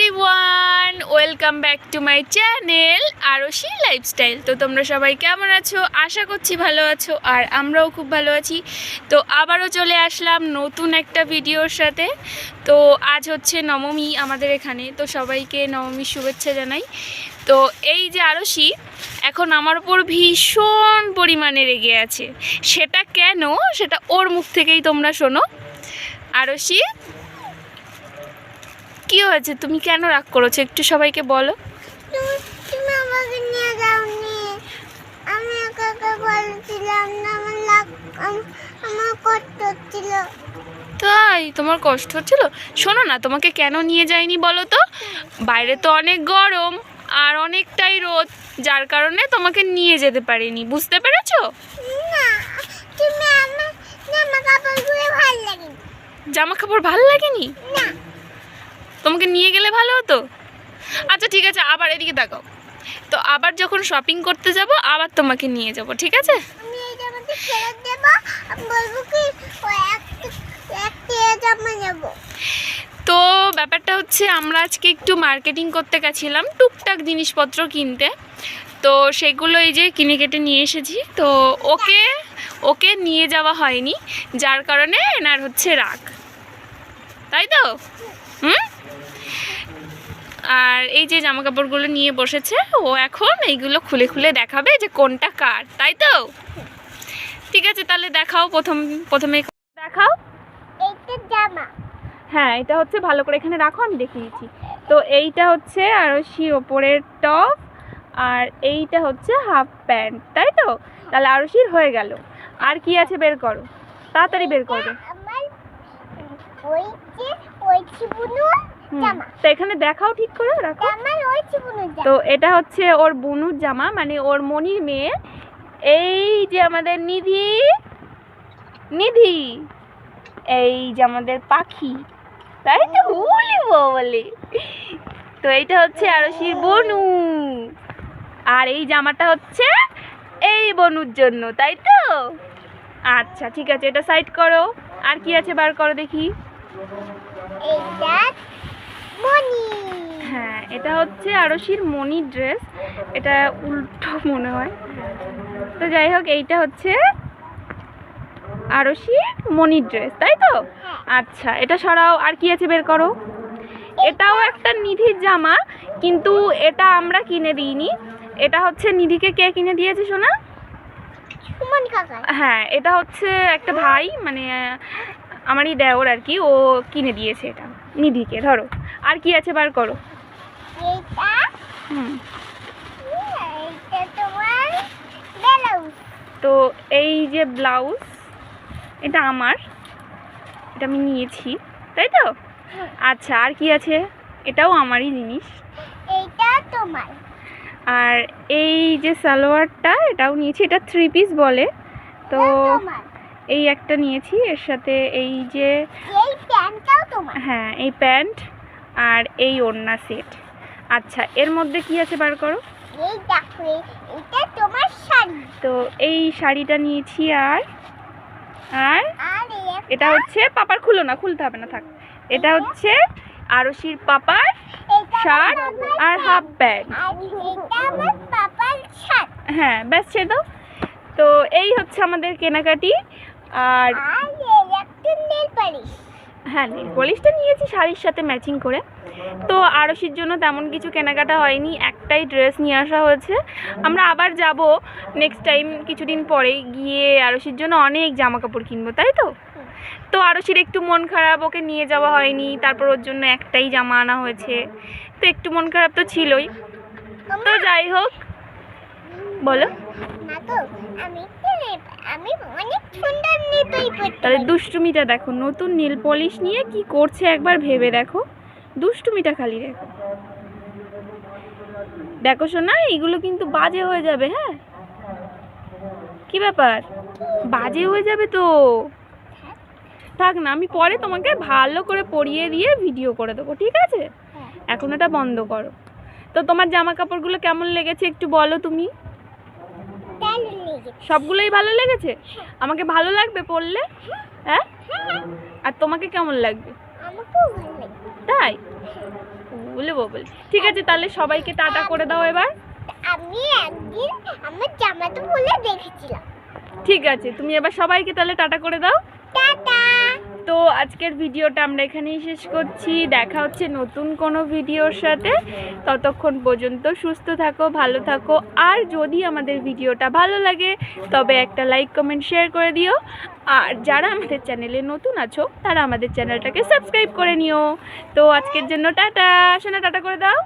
Everyone, welcome back to my channel Arshi lifestyle. তো তোমরা সবাই কেমন আছো? আশা করছি ভালো আছো আর আমরাও খুব ভালো আছি। তো আবারও চলে আসলাম নতুন একটা ভিডিওর সাথে। তো আজ হচ্ছে নবমী আমাদের এখানে। তো সবাইকে নবমীর শুভেচ্ছা জানাই। তো এই যে আরশি, এখন আমার উপর ভীষণ পরিমাণে রেগে আছে। সেটা কেন? সেটা ওর মুখ থেকেই তোমরা শোনো। আরশি কি হয়েছে? তুমি কেন রাগ করেছ? একটু সবাইকে বলো। তুমি আমাকে নিয়ে যাওনি। আমি না আমার লাগ আমার কষ্ট হচ্ছিল। তাই? তোমার কষ্ট হচ্ছিল? শোনো না তোমাকে কেন নিয়ে যাইনি বলো তো? বাইরে তো অনেক গরম আর অনেকটাই রোদ যার কারণে তোমাকে নিয়ে যেতে পারিনি। বুঝতে পেরেছ? জামা ভালো লাগে জামা কাপড় ভালো লাগেনি? না। তোমাকে নিয়ে গেলে ভালো হতো? আচ্ছা ঠিক আছে আবার এদিকে দেখাও তো আবার যখন শপিং করতে যাব আবার তোমাকে নিয়ে যাব ঠিক আছে? তো ব্যাপারটা হচ্ছে আমরা আজকে একটু মার্কেটিং করতে গেছিলাম টুকটাক জিনিসপত্র কিনতে। তো সেগুলো এই যে কিনে কেটে নিয়ে এসেছি। তো ওকে ওকে নিয়ে যাওয়া হয়নি যার কারণে এনার হচ্ছে রাগ। তাই তো? হুম? আর এই যে জামা কাপড়গুলো নিয়ে বসেছে ও এখন এইগুলো খুলে খুলে দেখাবে যে কোনটা কার তাই তো? ঠিক আছে তাহলে দেখাও প্রথম প্রথমে দেখাও। জামা। হ্যাঁ এটা হচ্ছে ভালো করে এখানে রাখো আমি দেখিয়ে দিচ্ছি। তো এইটা হচ্ছে আরশি ওপরের টপ আর এইটা হচ্ছে হাফ প্যান্ট তাই তো? তাহলে আরশির হয়ে গেল। আর কি আছে বের করো তাড়াতাড়ি বের করো। তো এখানে দেখাও ঠিক করে রাখো। তো এটা হচ্ছে ওর বনুর জামা মানে ওর মনির মেয়ে। এই যে আমাদের নিধি। নিধি। এই যে আমাদের পাখি। তাই তো বলি বলে। তো এইটা হচ্ছে আরশির বনু। আর এই জামাটা হচ্ছে এই বনুর জন্য তাই তো? আচ্ছা ঠিক আছে এটা সাইড করো। আর কি আছে বার করো দেখি। এইটা হ্যাঁ এটা হচ্ছে আরশির মনি ড্রেস। এটা উল্টো মনে হয়। তো যাই হোক এইটা হচ্ছে আরশির মনি ড্রেস তাই তো? আচ্ছা এটা সরাও আর কি আছে বের করো? এটাও একটা নিধির জামা কিন্তু এটা আমরা কিনে দিইনি। এটা হচ্ছে নিধিকে কে কিনে দিয়েছে শোনা হ্যাঁ এটা হচ্ছে একটা ভাই মানে আমারই দেওর আর কি ও কিনে দিয়েছে এটা নিধিকে ধরো। আর কি আছে বার করো। তো এই যে ব্লাউজ এটা আমার। এটা আমি নিয়েছি তাই তো? আচ্ছা আর কি আছে? এটাও আমারই জিনিস। তোমার। আর এই যে সালোয়ারটা এটাও নিয়েছি। এটা থ্রি পিস বলে। তো এই একটা নিয়েছি এর সাথে এই যে হ্যাঁ এই প্যান্ট। আর এই ওড়না সেট আচ্ছা এর মধ্যে কি আছে বার করো? এই দেখো এই- তোমার শাড়ি। তো এই শাড়িটা নিয়েছি আর আর এটা হচ্ছে পাপার খুলো না খুলতে হবে না থাক। এটা হচ্ছে আরশির পাপার শার্ট আর হাফ প্যান্ট হ্যাঁ ব্যাস ছেড়ে দাও তো এই হচ্ছে আমাদের কেনাকাটি। আর আর নেল পালিশ। হ্যাঁ নেল পলিশটা নিয়েছি শাড়ির সাথে ম্যাচিং করে। তো আরশির জন্য তেমন কিছু কেনাকাটা হয়নি, একটাই ড্রেস নিয়ে আসা হয়েছে। আমরা আবার যাব নেক্সট টাইম কিছুদিন পরে গিয়ে আরশির জন্য অনেক জামা কাপড় কিনবো, তাই তো? তো আরশির একটু মন খারাপ, ওকে নিয়ে যাওয়া হয়নি, তারপর ওর জন্য একটাই জামা আনা হয়েছে। তো একটু মন খারাপ তো ছিলই। তো যাই হোক বলো। তাহলে দুষ্টুমিটা দেখো নতুন নীল পলিশ নিয়ে কি করছে একবার ভেবে দেখো। দুষ্টুমিটা খালি দেখো। দেখো শোনা এইগুলো কিন্তু বাজে হয়ে যাবে হ্যাঁ? কি ব্যাপার? বাজে হয়ে যাবে তো। থাক না আমি পরে তোমাকে ভালো করে পরিয়ে দিয়ে ভিডিও করে দেবো ঠিক আছে? হ্যাঁ। এখন এটা বন্ধ করো। তো তোমার জামা কাপড়গুলো কেমন লেগেছে একটু বলো তুমি। সবগুলোই ভালো লেগেছে? আমাকে ভালো লাগবে পড়লে? হ্যাঁ? হ্যাঁ, আর তোমাকে কেমন লাগবে? তাই? বলে বলে বলে। ঠিক আছে তাহলে সবাইকে টাটা করে দাও এবার। আমি একদিন আমার জামাটা বলে দেখেছিলাম। ঠিক আছে তুমি এবার সবাইকে তাহলে টাটা করে দাও। টাটা। তো আজকের ভিডিওটা আমরা এখানেই শেষ করছি। দেখা হচ্ছে নতুন কোনো ভিডিওর সাথে। ততক্ষণ পর্যন্ত সুস্থ থাকো, ভালো থাকো। আর যদি আমাদের ভিডিওটা ভালো লাগে, তবে একটা লাইক কমেন্ট শেয়ার করে দিও। আর যারা আমাদের চ্যানেলে নতুন আছো, তারা আমাদের চ্যানেলটাকে সাবস্ক্রাইব করে নিও। তো আজকের জন্য টাটা। শোনা টাটা করে দাও।